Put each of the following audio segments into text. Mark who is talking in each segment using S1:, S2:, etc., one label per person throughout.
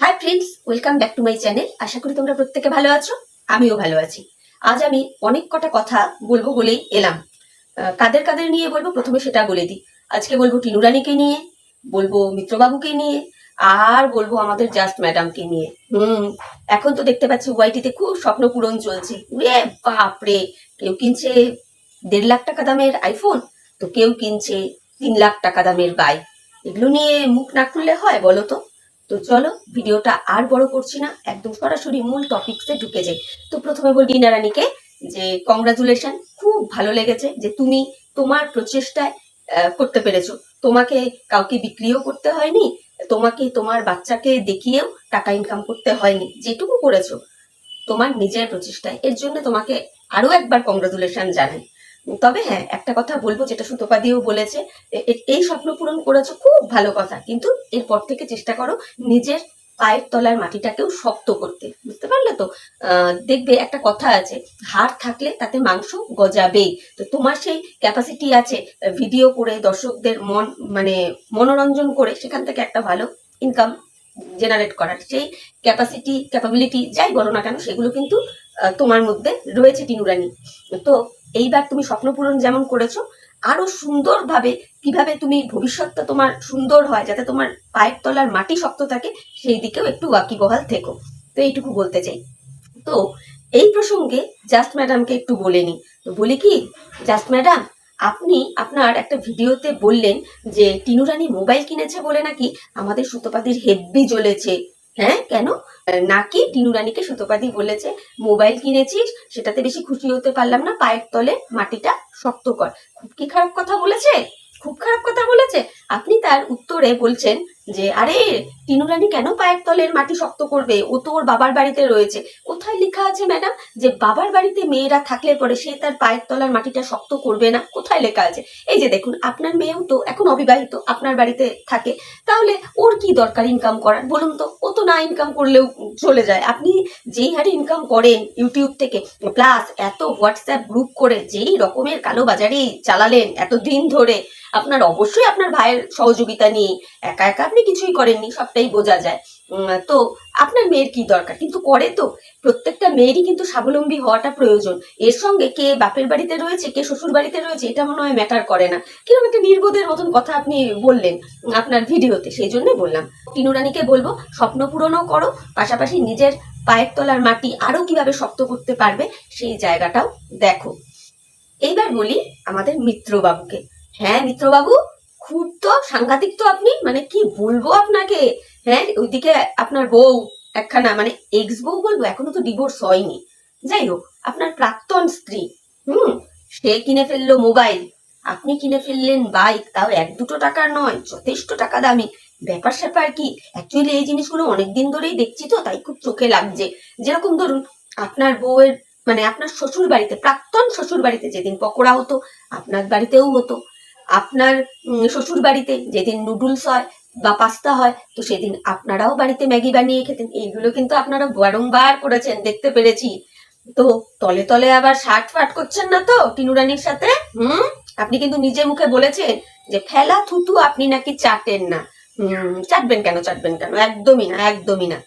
S1: Hi friends welcome back to my channel আশা করি তোমরা প্রত্যেকে ভালো আছো, আমিও ভালো আছি। আজ আমি অনেক কটা কথা বলব বলেই এলাম। কাদের কাদের নিয়ে বলব? প্রথমে সেটা বলে দিই। আজকে বলব টিনুরানিকে নিয়ে, বলব মিত্রবাবুকে নিয়ে, আর বলব আমাদের জাস্ট ম্যাডামকে নিয়ে। হুম, এখন তো দেখতে পাচ্ছি ওয়াইটিতে খুব স্বপ্ন পূরণ চলছে। উরে বাপরে! কেউ কিনছে দেড় লাখ টাকা দামের আইফোন তো কেউ কিনছে তিন লাখ টাকা দামের বাইক এগুলো নিয়ে মুখ না খুললে হয় বলো তো? তো চলো, ভিডিওটা আর বড় করছি না, একদম সরাসরি মূল টপিকসে ঢুকে যাই। তো প্রথমে বলবি নারানিকে যে কংগ্রাচুলেশন খুব ভালো লেগেছে যে তুমি তোমার প্রচেষ্টায় করতে পেরেছ। তোমাকে কাউকে বিক্রিও করতে হয়নি, তোমাকে তোমার বাচ্চাকে দেখিয়েও টাকা ইনকাম করতে হয়নি, যেটুকু করেছ, তোমার নিজের প্রচেষ্টায়। এর জন্য তোমাকে আরও একবার কংগ্রাচুলেশন জানাই। তবে হ্যাঁ একটা কথা বলব যেটা সুতপা দিয়েও বলেছে এই স্বপ্ন পূরণ করেছ খুব ভালো কথা। কিন্তু এরপর থেকে চেষ্টা করো নিজের পায়ের তলার মাটিটাকেও শক্ত করতে। বুঝতে পারলে তো? দেখবে একটা কথা আছে, হাড় থাকলে তাতে মাংস গজাবেই। তো তোমার সেই ক্যাপাসিটি আছে ভিডিও করে, দর্শকদের মন মানে মনোরঞ্জন করে সেখান থেকে একটা ভালো ইনকাম জেনারেট করার। সেই ক্যাপাসিটি ক্যাপাবিলিটি যাই বলো না কেন, সেগুলো কিন্তু তোমার মধ্যে রয়েছে টিনুরানি। তো এইবার তুমি স্বপ্ন পূরণ যেমন করেছ, আরও সুন্দরভাবে কীভাবে তুমি ভবিষ্যৎটা তোমার সুন্দর হয় যাতে তোমার পায়ের তলার মাটি শক্ত থাকে, সেই দিকেও একটু ওয়াকিবহাল থেকো। তো এইটুকু বলতে চাই। তো এই প্রসঙ্গে জাস্ট ম্যাডামকে একটু বলে নি তো বলি কি জাস্ট ম্যাডাম আপনি আপনার একটা ভিডিওতে বললেন যে, টিনুরানি মোবাইল কিনেছে বলে নাকি আমাদের সুতোপাদির হেব্বি জ্বলেছে। হ্যাঁ কেন? নাকি টিনু রানীকে সুতোপাদি বলেছে, মোবাইল কিনেছিস, সেটাতে বেশি খুশি হতে পারলাম না, পায়ের তলে মাটিটা শক্ত কর। খুব কি খারাপ কথা বলেছে? খুব খারাপ কথা বলেছে? আপনি তার উত্তরে বলছেন যে, আরে টিনুরানি কেন পায়ের তলের মাটি শক্ত করবে? ও তো ওর বাবার বাড়িতে রয়েছে। কোথায় লেখা আছে, ম্যাডাম? যে, বাবার বাড়িতে মেয়েরা থাকলে পরে সে তার পায়ের তলার মাটিটা শক্ত করবে না? কোথায় লেখা আছে? এই যে দেখুন, আপনার মেয়েও তো এখন অবিবাহিত, আপনার বাড়িতে থাকে। তাহলে ওর কি দরকার ইনকাম করার? বলুন তো, ও তো না ইনকাম করলেও চলে যায়। আপনি যেই হারে ইনকাম করেন ইউটিউব থেকে প্লাস এত হোয়াটসঅ্যাপ গ্রুপ করে, যেই রকমের কালো বাজারি চালালেন এত দিন ধরে, আপনার অবশ্যই আপনার ভাইয়ের সহযোগিতা নিয়ে একা একা আপনি কিছুই করেননি, সবটাই বোঝা যায়। তো আপনার মেয়ের কি দরকার? কিন্তু করে তো। প্রত্যেকটা মেয়েরই কিন্তু স্বাবলম্বী হওয়াটা প্রয়োজন। এর সঙ্গে কে বাপের বাড়িতে রয়েছে, কে শ্বশুর বাড়িতে রয়েছে, এটা মনে হয় ম্যাটার করে না। কীরকম একটা নির্বোধের মতন কথা আপনি বললেন আপনার ভিডিওতে, সেই জন্যই বললাম। টিনুরানিকে বলব, স্বপ্ন পূরণও করো, পাশাপাশি নিজের পায়ের তলার মাটি আরও কীভাবে শক্ত করতে পারবে, সেই জায়গাটাও দেখো। এইবার বলি আমাদের মিত্রবাবুকে। হ্যাঁ মিত্রবাবু? খুব তো সাংঘাতিক তো আপনি মানে কি বলব আপনাকে? হ্যাঁ ওইদিকে আপনার বউ একখানা মানে এক্স বউ বলব, এখনও তো ডিভোর্স হয়নি। যাই হোক, আপনার প্রাক্তন স্ত্রী, হুম, সে কিনে ফেলল মোবাইল আপনি কিনে ফেললেন বাইক তাও এক দুটো টাকার নয়, যথেষ্ট টাকা দামি। ব্যাপার স্যাপার কি অ্যাকচুয়ালি এই জিনিসগুলো অনেকদিন ধরেই দেখছি তো, তাই খুব চোখে লাগছে। যেরকম ধরুন, আপনার বউয়ের মানে আপনার শ্বশুর বাড়িতে প্রাক্তন শ্বশুর বাড়িতে যেদিন পকোড়া হতো, আপনার বাড়িতেও হতো। আপনার শ্বশুর বাড়িতে যেদিন নুডলস হয় বা পাস্তা হয়, তো সেদিন আপনারাও বাড়িতে ম্যাগি বানিয়ে খেতেন। এইগুলো কিন্তু আপনারা বারংবার করেছেন, দেখতে পেরেছি। তো তলে তলে আবার শার্ট ফাট করছেন না তো টিনুরানির সাথে? হুম? আপনি কিন্তু নিজে মুখে বলেছেন যে ফেলা থুতু আপনি নাকি চাটেন না। হুম, চাটবেন কেন চাটবেন কেন? একদমই না একদমই না।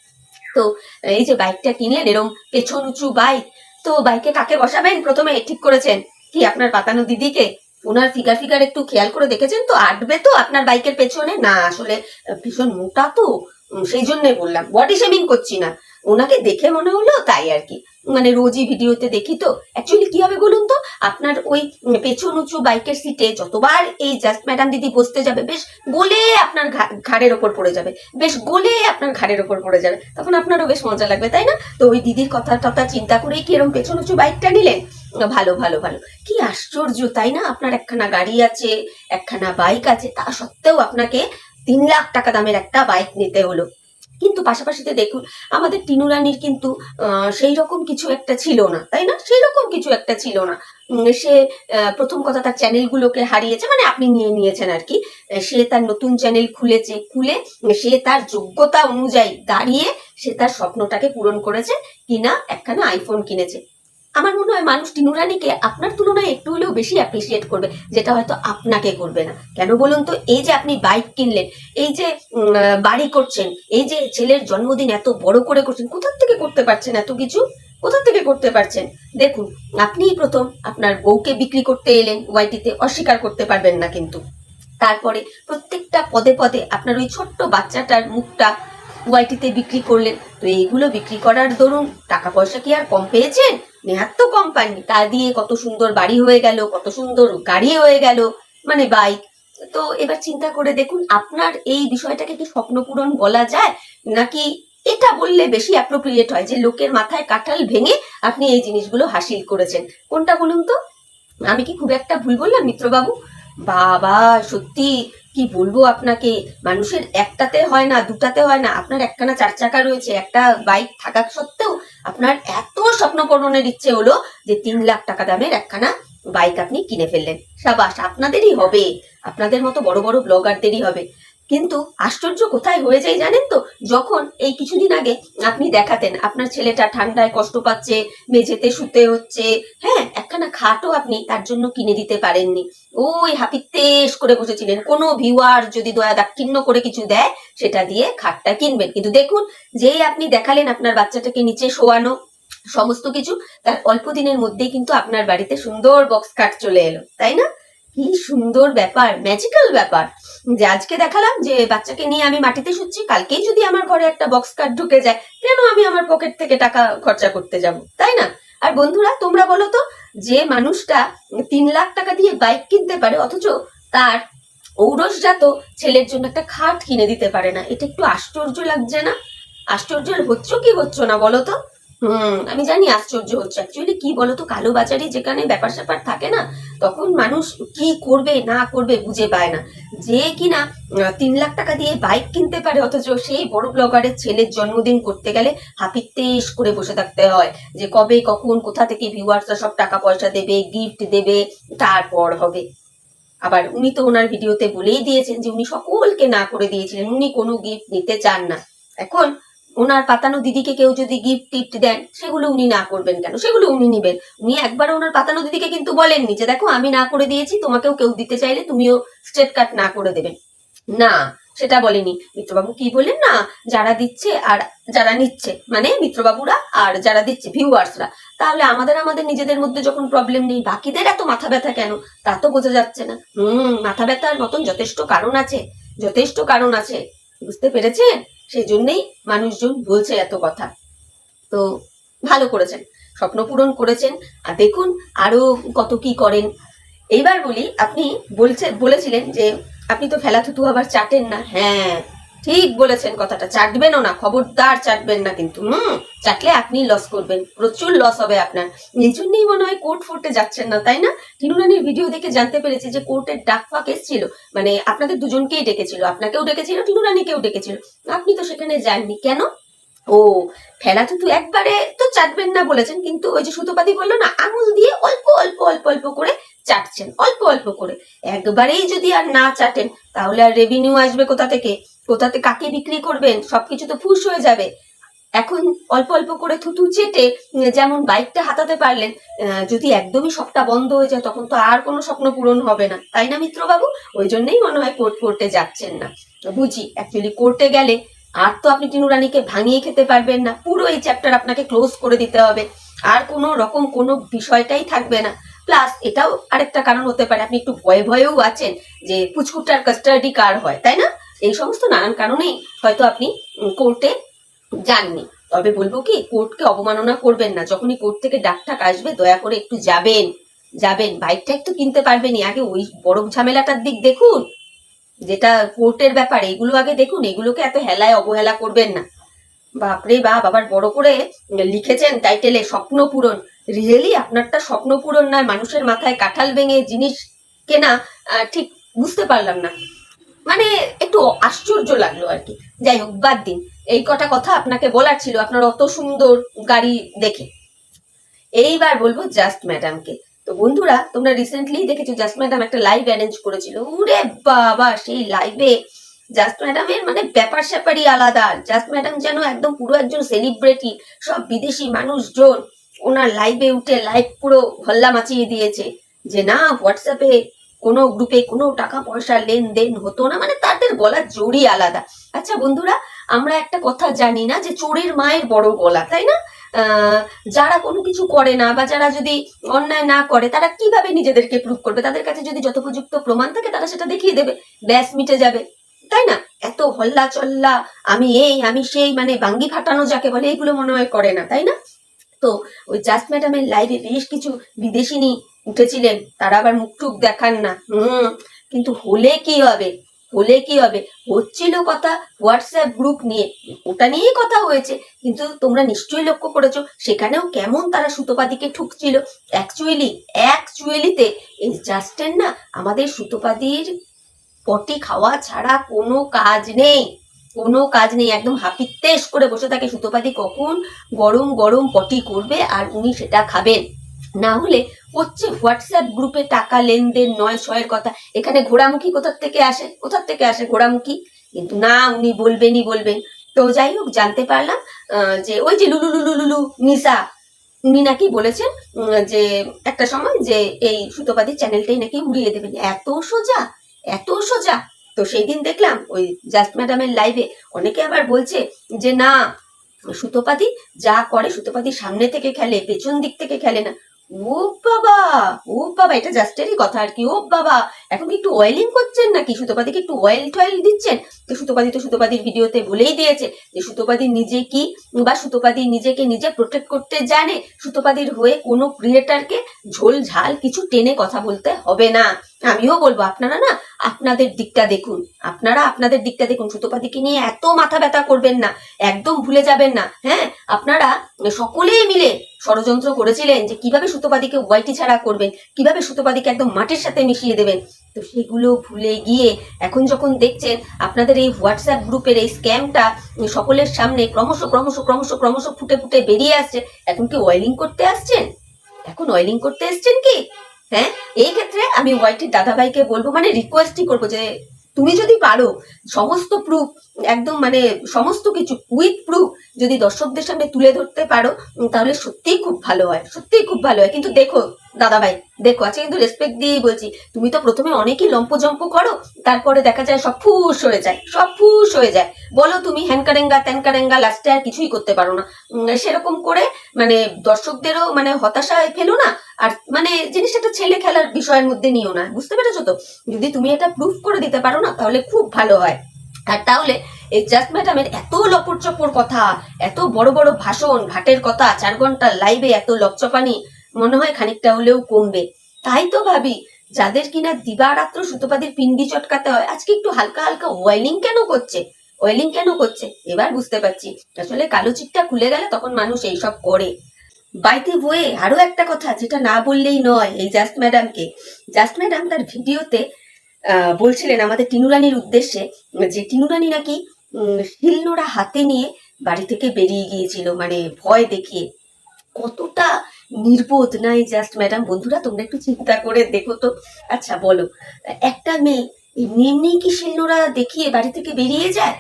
S1: তো এই যে বাইকটা কিনলেন, এরম পেছন উঁচু বাইক, তো বাইকে কাকে বসাবেন? প্রথমে ঠিক করেছেন কি আপনার পাতানো দিদিকে? ওনার ফিগার ফিগার একটু খেয়াল করে দেখেছেন তো? আটবে তো আপনার বাইকের পেছনে? না, আসলে ভীষণ মোটা তো। সেই জন্যই বললাম। বডি শেভিং করছি না। ওনাকে দেখে মনে হলো তাই আর কি। মানে রোজই ভিডিওতে দেখি তো। অ্যাকচুয়ালি কি হবে বলুন তো? আপনার ওই পেছন উঁচু বাইকের সিটে যতবার এই জাস্ট ম্যাডাম দিদি বসতে যাবে, বেশ গোলে আপনার ঘাড়ের ওপর পড়ে যাবে, বেশ গোলে আপনার ঘাড়ের ওপর পড়ে যাবে, তখন আপনারও বেশ মজা লাগবে, তাই না? তো ওই দিদির কথা টথা চিন্তা করেই কি এরকম পেছন উঁচু বাইকটা নিলেন? ভালো ভালো ভালো। কি আশ্চর্য, তাই না? আপনার একখানা গাড়ি আছে, একখানা বাইক আছে, তা সত্ত্বেও আপনাকে তিন লাখ টাকা দামের একটা বাইক নিতে হলো। কিন্তু পাশাপাশিতে দেখুন, আমাদের টিনু রানীর কিন্তু সেই রকম কিছু একটা ছিল না, তাই না? সেই রকম কিছু একটা ছিল না। সে প্রথম কথা তার চ্যানেলগুলোকে হারিয়েছে মানে আপনি নিয়ে নিয়েছেন আর কি। সে তার নতুন চ্যানেল খুলেছে, খুলে সে তার যোগ্যতা অনুযায়ী দাঁড়িয়ে সে তার স্বপ্নটাকে পূরণ করেছে কিনা, একখানা আইফোন কিনেছে। আমার মনে হয় মানুষ টিনু রানীকে আপনার তুলনায় একটু হলেও বেশি অ্যাপ্রিসিয়েট করবে, যেটা হয়তো আপনাকে করবে না। কেন বলুন তো, এই যে আপনি বাইক কিনলেন, এই যে বাড়ি করছেন, এই যে ছেলের জন্মদিন এত বড় করে করছেন, কোথার থেকে করতে পারছেন এত কিছু? কোথা থেকে করতে পারছেন? দেখুন, আপনিই প্রথম আপনার বউকে বিক্রি করতে এলেন, ওয়াইটিতে অস্বীকার করতে পারবেন না কিন্তু। তারপরে প্রত্যেকটা পদে পদে আপনার ওই ছোট্ট বাচ্চাটার মুখটা ওয়াইটিতে বিক্রি করলেন। তো এইগুলো বিক্রি করার দরুন টাকা পয়সা কি আর কম পেয়েছেন? নেহাত তো কম তা দিয়ে কত সুন্দর বাড়ি হয়ে গেল, কত সুন্দর গাড়ি হয়ে গেল মানে বাইক তো এবার চিন্তা করে দেখুন, আপনার এই বিষয়টাকে কি স্বপ্ন পূরণ বলা যায়? নাকি এটা বললে বেশি অ্যাপ্রোপ্রিয়েট হয় যে লোকের মাথায় কাঁঠাল ভেঙে আপনি এই জিনিসগুলো হাসিল করেছেন? কোনটা বলুন তো? আমি কি খুব একটা ভুল বললাম, মিত্রবাবু? বাবা, সত্যি কি বলব আপনাকে? মানুষের একটাতে হয় না, দুটাতে হয় না। আপনার একখানা চার চাকা রয়েছে, একটা বাইক থাকা সত্ত্বেও আপনার এত স্বপ্ন পূরণের ইচ্ছে হলো যে তিন লাখ টাকা দামের একখানা বাইক আপনি কিনে ফেললেন। সাবাস, আপনাদেরই হবে। আপনাদের মতো বড় বড় ব্লগারদেরই হবে। কিন্তু আশ্চর্য কোথায় হয়ে যায় জানেন তো? যখন এই কিছুদিন আগে আপনি দেখাতেন, আপনার ছেলেটা ঠান্ডায় কষ্ট পাচ্ছে, মেঝেতে শুতে হচ্ছে হ্যাঁ একখানা খাটও আপনি তার জন্য কিনে দিতে পারেননি। ওই হাপিতেশ করে বসেছিলেন। কোনো ভিউয়ার যদি দয়া দাক্ষিণ্য করে কিছু দেয়, সেটা দিয়ে খাটটা কিনবেন। কিন্তু দেখুন, যেই আপনি দেখালেন আপনার বাচ্চাটাকে নিচে শোয়ানো সমস্ত কিছু, তার অল্প দিনের মধ্যেই কিন্তু আপনার বাড়িতে সুন্দর বক্স খাট চলে এলো। তাই না? কি সুন্দর ব্যাপার ম্যাজিক্যাল ব্যাপার। যে আজকে দেখালাম যে বাচ্চাকে নিয়ে আমি মাটিতে শুচ্ছি, কালকেই যদি আমার ঘরে একটা বক্স কাট ঢুকে যায়, কেন আমি আমার পকেট থেকে টাকা খরচা করতে যাব? তাই না? আর বন্ধুরা, তোমরা বলো তো, যে মানুষটা তিন লাখ টাকা দিয়ে বাইক কিনতে পারে, অথচ তার ঔরসজাত ছেলের জন্য একটা খাট কিনে দিতে পারে না, এটা একটু আশ্চর্য লাগছে না? আশ্চর্য হচ্ছ কি হচ্ছ না বলো তো? আমি জানি আশ্চর্য হচ্ছে। অ্যাকচুয়ালি কি বলতো, কালো বাজারে যেখানে ব্যাপার স্যাপার থাকে না, তখন মানুষ কি করবে, না করবে বুঝে পায় না। যে কিনা তিন লাখ টাকা দিয়ে বাইক কিনতে পারে, অথচ সেই বড় ব্লগারের ছেলের জন্মদিন করতে গেলে হাপিতেশ করে বসে থাকতে হয়। যে কবে, কখন, কোথা থেকে ভিউয়ার্সরা সব টাকা পয়সা দেবে গিফট দেবে, তারপর হবে। আবার উনি তো ওনার ভিডিওতে বলেই দিয়েছেন যে উনি সকলকে না করে দিয়েছিলেন, উনি কোনো গিফট নিতে চান না। এখন ওনার পাতানো দিদিকে কেউ যদি গিফট টিফট দেন, সেগুলো উনি না করবেন কেন? সেগুলো উনি নিবেন। উনি একবার ওনার পাতানো দিদিকে কিন্তু বলেননি যে, দেখো, আমি না করে দিয়েছি, তোমাকেও কেউ দিতে চাইলে তুমিও স্ট্রেট কাট না করে দেবেন। না, সেটা বলেনি। মিত্রবাবু কি বলেন না, যারা দিচ্ছে আর যারা নিচ্ছে মানে মিত্রবাবুরা আর যারা দিচ্ছে ভিউয়ার্সরা তাহলে আমাদের আমাদের নিজেদের মধ্যে যখন প্রবলেম নেই, বাকিদের এত মাথা ব্যথা কেন? তা তো বোঝা যাচ্ছে না। হুম, মাথা ব্যথার মতন যথেষ্ট কারণ আছে, যথেষ্ট কারণ আছে। বুঝতে পেরেছেন? সেই জন্যেই মানুষজন বলছে এত কথা। তো ভালো করেছেন, স্বপ্ন পূরণ করেছেন। আর দেখুন আরও কত কি করেন। এইবার বলি, আপনি বলছে, বলেছিলেন যে, আপনি তো ফেলা থুতু আবার চাটেন না। হ্যাঁ ঠিক বলেছেন কথাটা। চাটবেনও না, খবরদার চাটবেন না কিন্তু, হুম? চাটলে আপনি লস করবেন, প্রচুর লস হবে আপনার। এই জন্যই মনে হয় কোর্ট ফোর্টে যাচ্ছেন না, তাই না? টিনুরানির ভিডিও দেখে জানতে পেরেছি যে কোর্টের ডাক ফাঁক এসেছিল। মানে আপনাদের দুজনকেই ডেকেছিল, আপনাকেও ডেকেছিল, টিনুরানিকেও ডেকেছিল। আপনি তো সেখানে যাননি, কেন? ও ফেলা থুতু একবারে তো চাটবেন না বলেছেন, কিন্তু ওই যে সুতোপাতি বলল না, আঙুল দিয়ে অল্প অল্প অল্প অল্প করে চাটছেন, অল্প অল্প করে। একবারেই যদি আর না চাটেন, তাহলে আর রেভিনিউ আসবে কোথা থেকে? কোথা থেকে কাকে বিক্রি করবেন? সবকিছু তো ফুস হয়ে যাবে। এখন অল্প অল্প করে থুতু চেটে যেমন বাইকটা হাতাতে পারলেন যদি একদমই সবটা বন্ধ হয়ে যায়, তখন তো আর কোনো স্বপ্ন পূরণ হবে না। তাই না, মিত্রবাবু? ওই জন্যই মনে হয় কোর্ট কোর্টে যাচ্ছেন না। বুঝি অ্যাকচুয়ালি কোর্টে গেলে আর তো আপনি টিনুরানিকে ভাঙিয়ে খেতে পারবেন না। পুরো এই চ্যাপ্টার আপনাকে ক্লোজ করে দিতে হবে। আর কোনো রকম কোনো বিষয়টাই থাকবে না। প্লাস এটাও আরেকটা কারণ হতে পারে, আপনি একটু ভয়ে ভয়েও আছেন যে পুচকুটার কাস্টাডি কার হয়, তাই না? এই সমস্ত নানান কারণেই হয়তো আপনি কোর্টে যাননি। তবে বলব কি কোর্টকে অবমাননা করবেন না। যখনই কোর্ট থেকে ডাক টাক আসবে, দয়া করে একটু যাবেন। যাবেন। বাইকটা একটু কিনতে পারবেনই। আগে ওই বড় ঝামেলাটার দিক দেখুন। যেটা কোর্টের ব্যাপার, এগুলো আগে দেখুন। এগুলোকে এত হেলায় অবহেলা করবেন না। বাপরে বাপ, আবার বড় করে লিখেছেন টাইটেলে স্বপ্ন পূরণ। রিয়েলি আপনারটা স্বপ্ন পূরণ নয়। মানুষের মাথায় কাঁঠাল ভেঙে জিনিস কেনা ঠিক বুঝতে পারলাম না। মানে একটু আশ্চর্য লাগল আর কি। যাই হোক, বাদ দিন। এই কটা কথা আপনাকে বলার ছিল, আপনার অত সুন্দর গাড়ি দেখে। এইবার বলব জাস্ট ম্যাডামকে। তো বন্ধুরা, তোমরা রিসেন্টলি দেখেছ, জাস্ট ম্যাডাম একটা লাইভ অ্যারেঞ্জ করেছিল। উরে বাবা, সেই লাইভে জাস্ট ম্যাডামের মানে ব্যাপার স্যাপারই আলাদা। জাস্ট ম্যাডাম যেন একদম পুরো একজন সেলিব্রিটি সব বিদেশি মানুষজন, ওনার লাইভে উঠে লাইভ পুরো হল্লা মাচিয়ে দিয়েছে। যে না হোয়াটসঅ্যাপে কোনো গ্রুপে কোনো টাকা পয়সা লেনদেন হতো না মানে তাদের গলার জোরই আলাদা। আচ্ছা বন্ধুরা, আমরা একটা কথা জানি না যে চোরের মায়ের বড় গলা, তাই না? যারা কোনো কিছু করে না বা যারা যদি অন্যায় না করে, তারা কীভাবে নিজেদেরকে প্রুভ করবে? তাদের কাছে যদি যথোপযুক্ত প্রমাণ থাকে, তারা সেটা দেখিয়ে দেবে। ব্যাস, মিটে যাবে। তাই না? এত হল্লা চল্লা, আমি এই, আমি সেই মানে বাঙ্গি ফাটানো যাকে বলে এইগুলো মনে হয় করে না, তাই না? তো ওই জাস্ট ম্যাডামের লাইভে বেশ কিছু বিদেশিনী উঠেছিলেন, তারা আবার মুখ টুক দেখান না। হুম, কিন্তু হলে কি হবে? হলে কি হবে? হচ্ছিল কথা হোয়াটসঅ্যাপ গ্রুপ নিয়ে। ওটা নিয়েই কথা হয়েছে। কিন্তু তোমরা নিশ্চয়ই লক্ষ্য করেছ, সেখানেও কেমন তারা সুতোপাদিকে ঠুকছিল। অ্যাকচুয়ালি অ্যাকচুয়ালিতে এই জাস্টের না আমাদের সুতোপাদির পটি খাওয়া ছাড়া কোনো কাজ নেই। কোনো কাজ নেই। একদম হাপিত্তেশ করে বসে থাকে সুতোপাদি। কখন গরম গরম পটি করবে আর উনি সেটা খাবেন? না হলে হচ্ছে হোয়াটসঅ্যাপ গ্রুপে টাকা লেনদেন নয়, ছয়ের কথা। এখানে ঘোড়ামুখী কোথার থেকে আসে? কোথার থেকে আসে ঘোড়ামুখী? কিন্তু না, উনি বলবেনই বলবেন। তো যাই হোক, জানতে পারলাম যে ওই যে লুলু লুলু লুলু নিসা উনি নাকি বলেছেন যে একটা সময় যে এই সুতোপাদির চ্যানেলটাই নাকি উড়িয়ে দেবেন। এত সোজা এত সোজা। তো সেই দিন দেখলাম, ওই জাস্ট ম্যাডামের লাইভে অনেকে আবার বলছে যে, না, সুতোপাদি যা করে সুতোপাদি সামনে থেকে খেলে, পেছন দিক থেকে খেলে না। ও বাবা ও বাবা, এটা জাস্টেরই কথা আর কি ও বাবা। এখন কি একটু অয়েলিং করছেন নাকি? সুতোপাদিকে একটু অয়েল টয়েল দিচ্ছেন? তো সুতোপাদি তো সুতোপাদির ভিডিওতে বলেই দিয়েছে যে সুতোপাদি নিজে কি বা সুতোপাদি নিজেকে নিজে প্রোটেক্ট করতে জানে? সুতোপাদির হয়ে কোনো ক্রিয়েটারকে ঝোল ঝাল কিছু টেনে কথা বলতে হবে না। আমিও বলব, আপনারা না আপনাদের দিকটা দেখুন। আপনারা আপনাদের দিকটা দেখুন। সুতোপাদিকে নিয়ে এত মাথা ব্যথা করবেন না, একদম ভুলে যাবেন না। হ্যাঁ আপনারা সকলেই মিলে ষড়যন্ত্র করেছিলেন যে কীভাবে সুতোপাদিকে ওয়াইটি ছাড়া করবেন, কীভাবে সুতোপাদিকে একদম মাটির সাথে মিশিয়ে দেবেন। তো সেগুলো ভুলে গিয়ে এখন যখন দেখছেন, আপনাদের এই হোয়াটসঅ্যাপ গ্রুপের এই স্ক্যামটা সকলের সামনে ক্রমশ ক্রমশ ক্রমশ ক্রমশ ফুটে ফুটে বেরিয়ে আসছে, এখন কি অয়েলিং করতে আসছেন? এখন অয়েলিং করতে এসছেন কি? হ্যাঁ এই ক্ষেত্রে আমি ওয়াইটির দাদাভাইকে বলব মানে রিকোয়েস্টই করব যে তুমি যদি পারো, সমস্ত প্রুফ একদম মানে সমস্ত কিছু উইথ প্রুফ যদি দর্শকদের সামনে তুলে ধরতে পারো তাহলে সত্যিই খুব ভালো হয়, সত্যিই খুব ভালো হয়। কিন্তু দেখো দাদা ভাই দেখো, আজকে কিন্তু রেসপেক্ট দিয়েই বলছি। তুমি তো প্রথমে অনেকই লম্পজম্প করো, তারপরে দেখা যায় সব ফুস হয়ে যায়, সব ফুস হয়ে যায়। বলো তুমি, হ্যানকারেঙ্গা, ত্যানকারেঙ্গা লাস্টে আর কিছুই করতে পারো না। সেরকম করে মানে দর্শকদেরও মানে হতাশায় ফেলো না। আর মানে জিনিসটা একটা ছেলে খেলার বিষয়ের মধ্যে নিও না বুঝতে পেরেছ তো? যদি তুমি এটা প্রুফ করে দিতে পারো না, তাহলে খুব ভালো হয়। আর তাহলে, এই জাস্ট ম্যাডামের এত লপর কথা, এত বড় বড় ভাষণ, ঘাটের কথা, চার ঘণ্টা লাইভে এত লপচপানি মনে হয় খানিকটা হলেও কমবে। তাই তো ভাবি, যাদের কিনা দিবারাত্র সুতোপাদের পিন্ডি চটকাতে হয়, আজকে একটু হালকা হালকা ওয়েলিং কেন করছে? ওয়েলিং কেন করছে? এবার বুঝতে পারছি। আসলে কালো চিকটা খুলে গেলে তখন মানুষ এইসব করে। বাইতে বয়ে আরও একটা কথা যেটা না বললেই নয়, এই জাস্ট ম্যাডামকে। জাস্ট ম্যাডাম তার ভিডিওতে বলছিলেন আমাদের টিনুরানির উদ্দেশ্যে যে টিনুরানি নাকি শিলনোড়া হাতে নিয়ে বাড়ি থেকে বেরিয়ে গিয়েছিল মানে ভয় দেখিয়ে। কতটা নির্বোধ নাই জাস্ট ম্যাডাম বন্ধুরা, তোমরা একটু চিন্তা করে দেখো তো। আচ্ছা বলো, একটা মেয়ে এমনি এমনি কি শিলনোড়া দেখিয়ে বাড়ি থেকে বেরিয়ে যায়?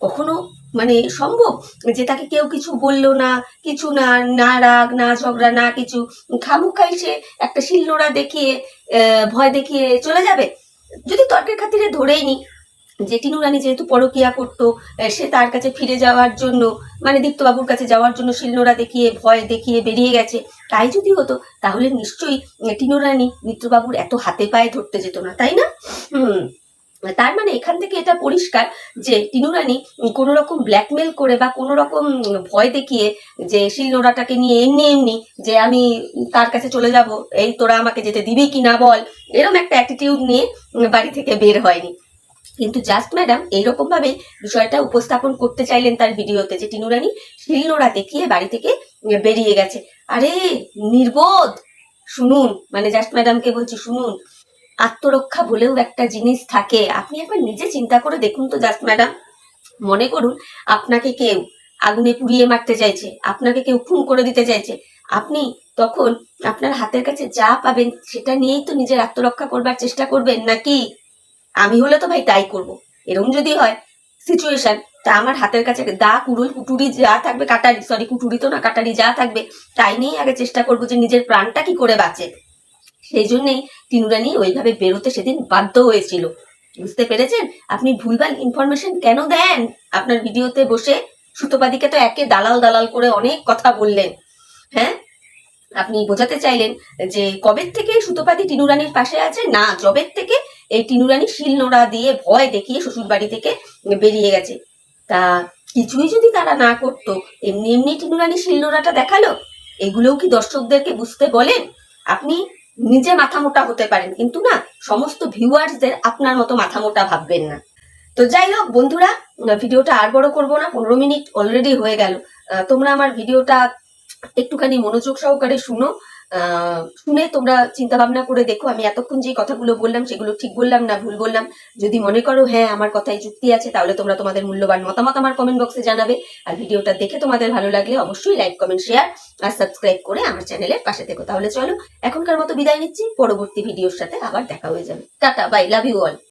S1: কখনো? মানে সম্ভব? যে তাকে কেউ কিছু বলল না, কিছু না না রাগ, না ঝগড়া, না কিছু, খামুখাই সে একটা শিলনোড়া দেখিয়ে ভয় দেখিয়ে চলে যাবে? যদি তর্কের খাতিরে ধরেই নি যে টিনু রানী যেহেতু পরকিয়া করতো সে তার কাছে ফিরে যাওয়ার জন্য মানে দীপ্তবাবুর কাছে যাওয়ার জন্য শিলনোড়া দেখিয়ে, ভয় দেখিয়ে বেরিয়ে গেছে। তাই যদি হতো, তাহলে নিশ্চয়ই টিনু রানী মিত্রবাবুর এত হাতে পায়ে ধরতে যেত না, তাই না? হুম। তার মানে এখান থেকে এটা পরিষ্কার যে টিনু রানী কোনো রকম ব্ল্যাকমেল করে বা কোনো রকম ভয় দেখিয়ে যে শিলনোড়াটাকে নিয়ে এমনি এমনি যে আমি তার কাছে চলে যাব, এই তোরা আমাকে যেতে দিবি কি না বল এরকম একটা অ্যাটিটিউড নিয়ে বাড়ি থেকে বের হয়নি। কিন্তু জাস্ট ম্যাডাম এইরকম ভাবেই বিষয়টা উপস্থাপন করতে চাইলেন তার ভিডিওতে যে টিনু রানী শিলনোড়া দেখিয়ে বাড়ি থেকে বেরিয়ে গেছে। আরে, নির্বোধ! শুনুন মানে জাস্ট ম্যাডামকে বলছি, শুনুন। আত্মরক্ষা বলেও একটা জিনিস থাকে। আপনি একবার নিজে চিন্তা করে দেখুন তো জাস্ট ম্যাডাম মনে করুন, আপনাকে কেউ আগুনে পুড়িয়ে মারতে চাইছে, আপনাকে কেউ খুন করে দিতে চাইছে। আপনি তখন আপনার হাতের কাছে যা পাবেন সেটা নিয়েই তো নিজের আত্মরক্ষা করবার চেষ্টা করবেন, নাকি? আমি হলে তো ভাই তাই করব। এরকম যদি হয় সিচুয়েশন তা আমার হাতের কাছে দা কুড়ুল কুটুরি যা থাকবে, কাটারি সরি কুটুরি তো না, কাটারি যা থাকবে, তাই নিয়েই আগে চেষ্টা করব যে নিজের প্রাণটা কি করে বাঁচে। সেই জন্যেই টিনুরানি ওইভাবে বেরোতে সেদিন বাধ্য হয়েছিল। বুঝতে পেরেছেন? আপনি ভুলভাল ইনফরমেশন কেন দেন? আপনার ভিডিওতে বসে সুতোপাদিকে তো একে দালাল দালাল করে অনেক কথা বললেন। হ্যাঁ? আপনি বোঝাতে চাইলেন যে কবের থেকে সুতোপাদি টিনুরানির পাশে আছে? না জবের থেকে এই টিনুরানি শিলনোড়া দিয়ে ভয় দেখিয়ে শ্বশুর বাড়ি থেকে বেরিয়ে গেছে। তা কিছুই যদি তারা না করতো, এমনি এমনি টিনুরানি শিলনোড়াটা দেখাল? এগুলোও কি দর্শকদেরকে বুঝতে বলেন? আপনি নিজে মাথা মোটা হতে পারেন, কিন্তু না, সমস্ত ভিউয়ার্সদের আপনার মতো মাথা মোটা ভাববেন না। তো যাই হোক বন্ধুরা, ভিডিওটা আর বড় করব না, পনেরো মিনিট অলরেডি হয়ে গেল। তোমরা আমার ভিডিওটা একটুখানি মনোযোগ সহকারে শুনো। শুনে তোমরা চিন্তা ভাবনা করে দেখো, আমি এতক্ষণ যে কথাগুলো বললাম সেগুলো ঠিক বললাম না ভুল বললাম। যদি মনে করো হ্যাঁ আমার কথায় যুক্তি আছে, তাহলে তোমরা তোমাদের মূল্যবান মতামত আমার কমেন্ট বক্সে জানাবে। আর ভিডিওটা দেখে তোমাদের ভালো লাগলে অবশ্যই লাইক কমেন্ট শেয়ার আর সাবস্ক্রাইব করে আমার চ্যানেলের পাশে থেকো। তাহলে চলো, এখনকার মতো বিদায় নিচ্ছি। পরবর্তী ভিডিওর সাথে আবার দেখা হয়ে যাবে। Tata bye love you all